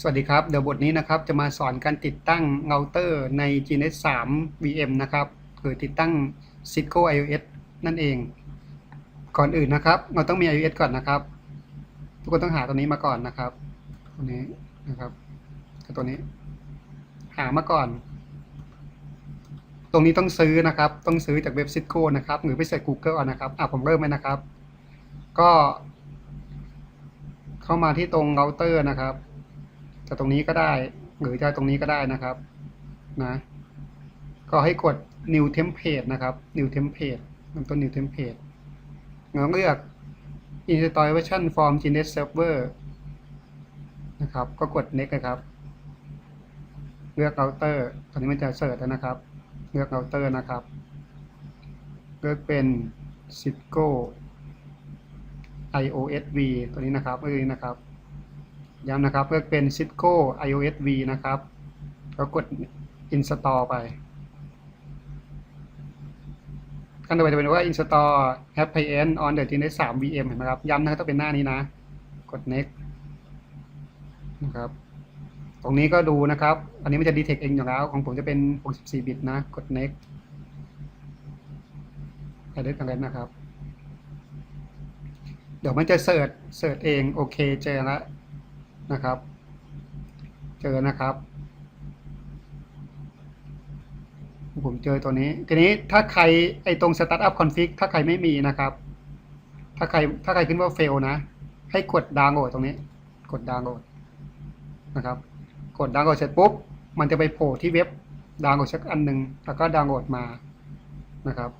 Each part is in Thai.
สวัสดีครับ เดี๋ยวบทนี้นะครับจะมาสอนการติดตั้งเราเตอร์ใน GNS 3 VM นะครับคือติดตั้ง Cisco IOS นั่นเอง ก่อนอื่นนะครับ เราต้องมี IOS ก่อนนะครับ ทุกคนต้องหาตัวนี้มาก่อนนะครับ ตัวนี้นะครับกับตัวนี้ หามาก่อน ตรงนี้ต้องซื้อนะครับ ต้องซื้อจากเว็บ Cisco นะครับ หรือไปเสิร์ช Google เอานะครับอะผมเริ่มเลยนะครับ ก็ เข้ามาที่ตรงเราเตอร์นะครับ จะตรงนี้ก็ได้ หรือจะตรงนี้ก็ได้นะครับนะก็ให้กด new template นะครับ new template มันต้น new template แล้วเลือก installation from GNS server นะครับ ก็กด next นะครับ เลือก router ตอนนี้มันจะเสิร์ชแล้วนะครับ เลือก router นะครับ เลือกเป็น Cisco IOSV ตัวนี้นะครับตัวนี้นะครับ ย้ำนะครับเลือเป็น Cisco IOS V นะครับแล้วกด install ไป ขั้นต่อไปจะเป็นว่า install Happy End on the GNS 3 VM เห็นไหมครับ ย้ำนะครับต้องเป็นหน้านี้นะ กด next นะครับ ตรงนี้ก็ดูนะครับ อันนี้มันจะ detect เองอยู่แล้ว ของผมจะเป็น 64 บิตนะ กด next ไปได้ทางนั้นนะครับ เดี๋ยวมันจะเสิร์ชเสิร์ชเอง โอเค เจอแล้ว นะครับ เจอนะครับ ผมเจอตัวนี้ ทีนี้ถ้าใครไอตรง Startup Config ถ้าใครไม่มีนะครับ ถ้าใครถ้าใครขึ้นว่า fail นะ ให้กดดาวน์โหลดตรงนี้ กดดาวน์โหลดนะครับ กดดาวน์โหลดเสร็จปุ๊บ มันจะไปโผล่ที่เว็บดาวน์โหลดสักอันหนึ่งแล้วก็ดาวน์โหลดมานะครับ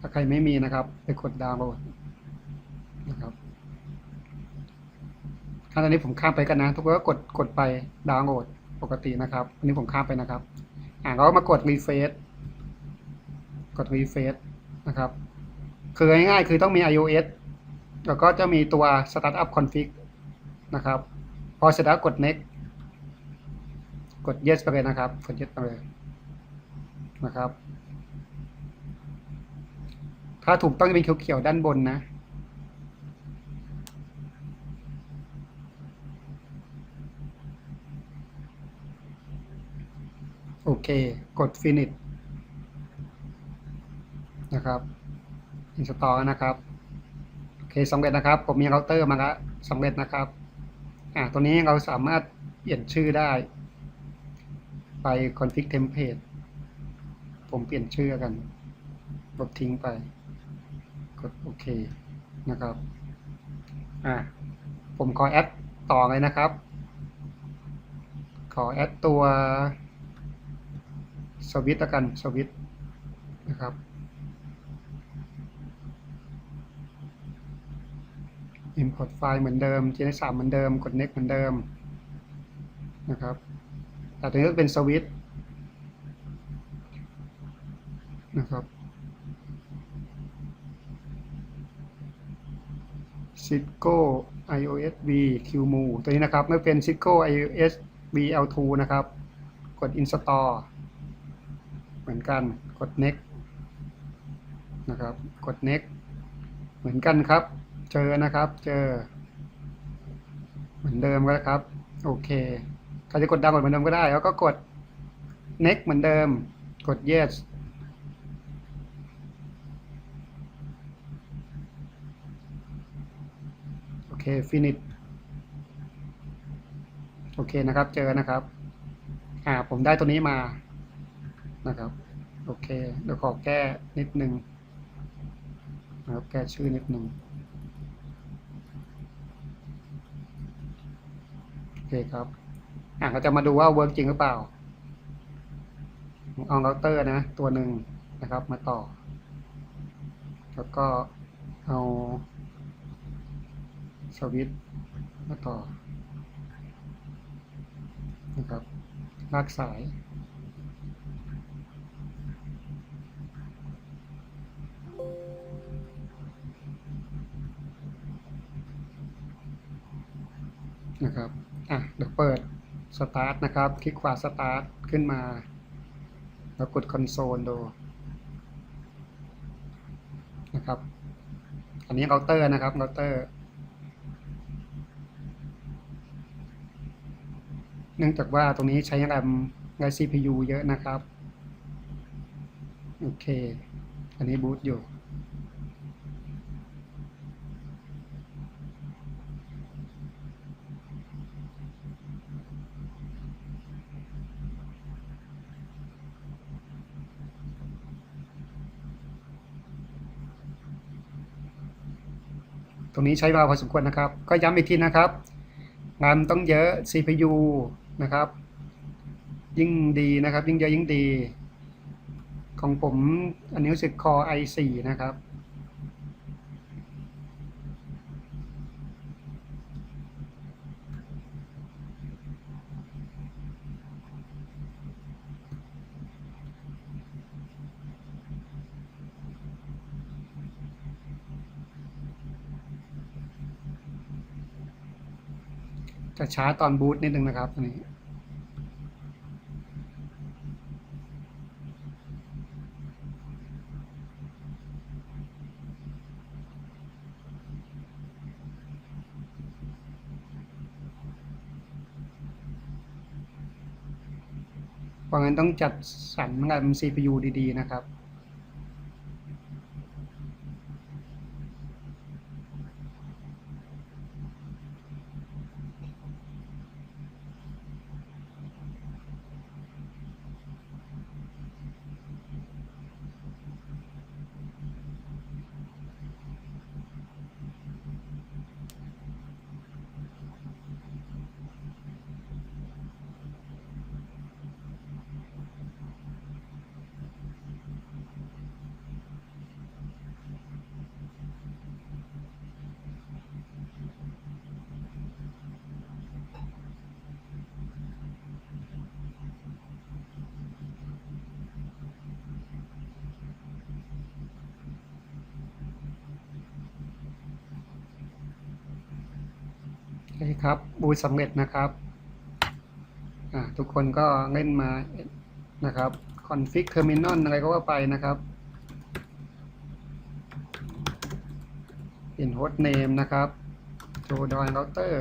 ถ้าใครไม่มีนะครับ ไปกดดาวน์โหลดนะครับ ถ้าตอนนี้ผมข้ามไปกันนะ ทุกคนก็กดกดไปดาวน์โหลดปกตินะครับอันนี้ผมข้ามไปนะครับ อ่าเราก็มากดรีเฟซกดรีเฟซนะครับ คือง่ายๆคือต้องมี iOS แล้วก็จะมีตัว Startup Config นะครับ พอเสร็จแล้วกด next กด yes ไปเลยนะครับ กด yes ไปเลยนะครับ ถ้าถูกต้องจะเป็นเขียวๆด้านบนนะ โอ เค กด finish นะครับ install นะครับ โอเคสำเร็จนะครับ ผมมีเราเตอร์มาแล้วสำเร็จนะครับ อ่าตัวนี้เราสามารถเปลี่ยนชื่อได้ ไป config template ผมเปลี่ยนชื่อกันลบทิ้งไป กดโอเคนะครับ อ่าผมขอแอดต่อเลยนะครับ ขอแอดตัว สวิตละกันสวิตนะครับ import ไฟล์เหมือนเดิม GNS 3เหมือนเดิม กด next เหมือนเดิมนะครับแต่ตัวนี้ก็เป็นสวิตนะครับ Cisco iOS V QMU ตัวนี้นะครับเมื่อเป็น Cisco iOS V L2 นะครับ กด install เหมือนกันกด next นะครับ กด next เหมือนกันครับ เจอนะครับ เจอ เหมือนเดิมก็ครับ โอเคใครจะกดดาวน์โหลดเหมือนเดิมก็ได้ แล้วก็กด next เหมือนเดิม กด yes โอเค finish โอเคนะครับ เจอนะครับ อ่า ผมได้ตัวนี้มา นะครับ โอเค เดี๋ยวขอแก้นิดนึงนะครับ แก้ชื่อนิดนึงโอเคครับ อ่าเราจะมาดูว่าเวิร์กจริงหรือเปล่าเอาเราเตอร์นะ ตัวหนึ่งนะครับมาต่อ แล้วก็เอาสวิตช์มาต่อนะครับลากสาย นะครับอะเดี๋ยวเปิดสตาร์ทนะครับ คลิกขวาสตาร์ทขึ้นมา แล้วกดคอนโซลดูนะครับ อันนี้เราเตอร์นะครับเราเตอร์เนื่องจากว่าตรงนี้ใช้แรมและ CPU เยอะนะครับ โอเค อันนี้บูตอยู่ รงนี้ใช้เวลาพอสมควรนะครับ ก็ย้ำอีกทีนะครับ งานต้องเยอะ CPU นะครับ ยิ่งดีนะครับ ยิ่งเยอะยิ่งดี ของผมอันนี้รู้สึก Core i4 นะครับ จะช้าตอนบูตนิดนึงนะครับอันนี้เพราะงั้นต้องจัดสรรงาน CPU ดี ๆ นะครับ โอเคครับ บูตสำเร็จนะครับอ่าทุกคนก็เล่นมานะครับ config terminal อลอะไรก็ว่าไปนะครับ เปลี่ยน host name นะครับ join router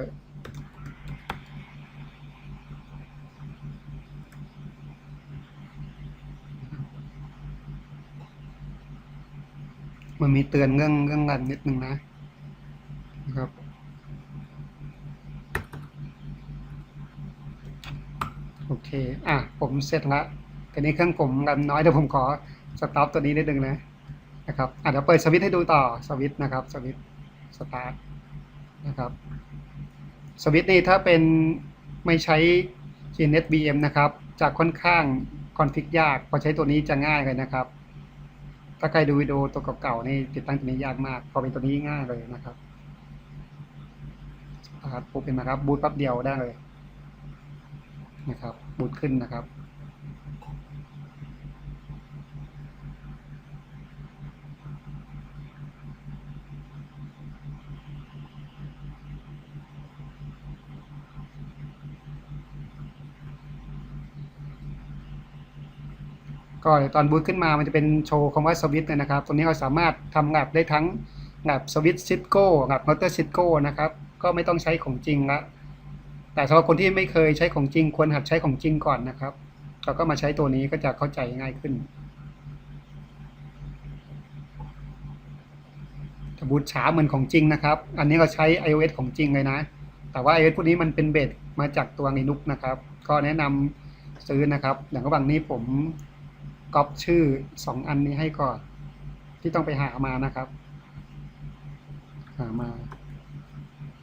มันมีเตือนเรื่องเรื่องรันนิดนึงนะนะครับ โอ เค อะ ผมเสร็จละทีนี้เครื่องผมรันน้อยเดี๋ยวผมขอสต็อปตัวนี้นิดนึงนะ นะครับ อะเดี๋ยวเปิดสวิตช์ให้ดูต่อ สวิตช์นะครับ สวิตช์สตาร์ทนะครับ สวิตช์นี่ถ้าเป็นไม่ใช้ GNet VM นะครับ จะค่อนข้างคอนฟิกยาก พอใช้ตัวนี้จะง่ายเลยนะครับ ถ้าใครดูวิดีโอตัวเก่าๆนี่ติดตั้งตัวนี้ยากมาก พอเป็นตัวนี้ง่ายเลยนะครับครับปุ๊บเป็นนะครับ บูตแป๊บเดียวได้เลย นะครับบูตขึ้นนะครับ ก็ตอนบูตขึ้นมามันจะเป็นโชว์คำว่าสวิตช์เลยนะครับตัวนี้เราสามารถทำแลบได้ทั้งแลบสวิตช์ซิสโก้แลบมอเตอร์ซิสโก้นะครับ ก็ไม่ต้องใช้ของจริงละ แต่สำหรับคนที่ไม่เคยใช้ของจริงควรหัดใช้ของจริงก่อนนะครับเราก็มาใช้ตัวนี้ก็จะเข้าใจง่ายขึ้นแต่บูตช้าเหมือนของจริงนะครับ อันนี้เราใช้ iOS ของจริงเลยนะ แต่ว่า iOS พวกนี้มันเป็นเบสมาจากตัว Linux นะครับ ก็แนะนำซื้อนะครับ อย่างระหว่างนี้ผมก๊อปชื่อสองอันนี้ให้ก่อน ที่ต้องไปหามานะครับ หามา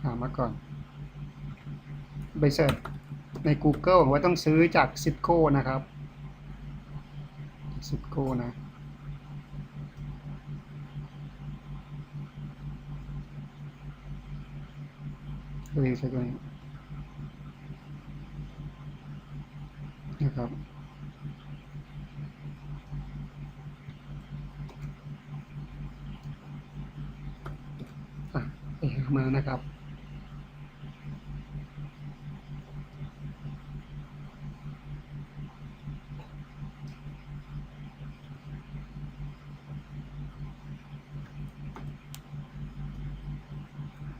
หามาก่อน ไปเสิร์ชใน Google ว่าต้องซื้อจาก Cisco นะครับ Cisco นะตัวนี้ใช้ตัวนี้นะครับอะไปหามานะครับ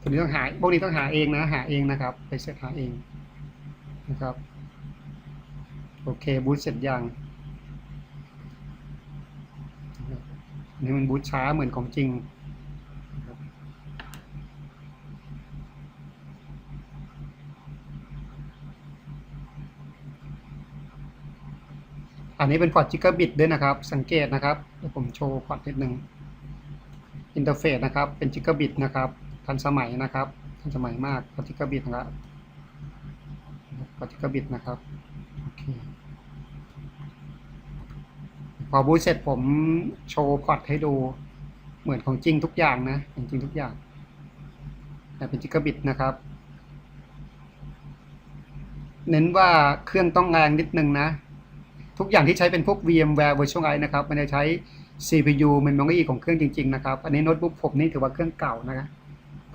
ตัวนี้ต้องหาพวกนี้ต้องหาเองนะ หาเองนะครับ ไปเสิร์ชหาเองนะครับ โอเคบูตเสร็จยังอันนี่มันบูตช้าเหมือนของจริงอันนี้เป็นพอร์ตจิกะบิตด้วยนะครับ สังเกตนะครับเดี๋ยวผมโชว์พอร์ตนิดนึงอินเทอร์เฟซนะครับ เป็นจิกะบิตนะครับ ทันสมัยนะครับทันสมัยมากพอร์ตจิกบิตนะครับพอร์ตจิกะบิตนะครับโอเคพอบูตเสร็จผมโชว์พอร์ตให้ดูเหมือนของจริงทุกอย่างนะของจริงทุกอย่าง แต่เป็นจิกะบิตนะครับ เน้นว่าเครื่องต้องแรงนิดนึงนะ ทุกอย่างที่ใช้เป็นพวก VMware Virtual นะครับ มันจะใช้ CPU memory ของเครื่องจริง ๆ นะครับ อันนี้โน้ตบุ๊กผมนี่ถือว่าเครื่องเก่านะครับ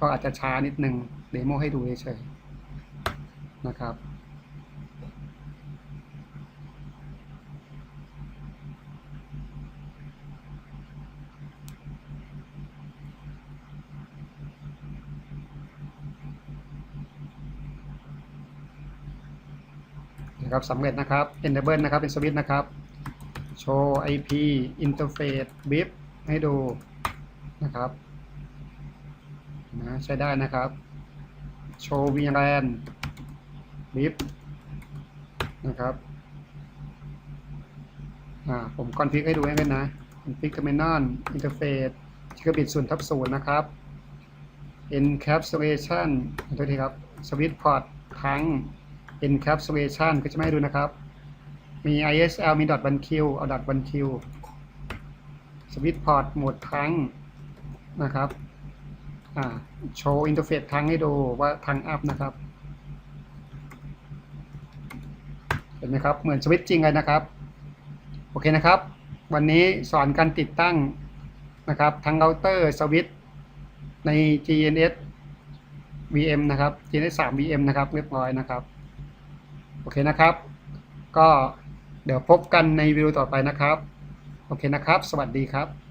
ก็อาจจะช้านิดนึงเดโมให้ดูเฉยๆนะครับนะครับสำเร็จนะครับ enable นะครับ เป็นสวิตช์นะครับ โชว์ IP interface BIP ให้ดูนะครับ นะใช้ได้นะครับ โชว์วีแลนลิฟนะครับอ่าผมคอนฟิกให้ดูให้เป็นนะคอนฟิกเทอร์มินอลอินเทอร์เฟซชิคบิส่วนทับส่วนนะครับ encapsulation ตัวทีครับสวิตพอร์ตทั้ง encapsulation ก็จะไม่ให้ดูนะครับ มี ISL มี .1q เอา .1q สวิตพอร์ตหมดทั้งนะครับ โชว์อินเทอร์เฟซทั้งให้ดูว่าทั้งอัพนะครับ เห็นไหมครับ เหมือนสวิตช์จริงเลยนะครับ โอเคนะครับ วันนี้สอนการติดตั้งนะครับทั้งเราเตอร์สวิตช์ใน GNS VM นะครับ GNS 3 VM นะครับ เรียบร้อยนะครับ โอเคนะครับ ก็เดี๋ยวพบกันในวิดีโอต่อไปนะครับ โอเคนะครับ สวัสดีครับ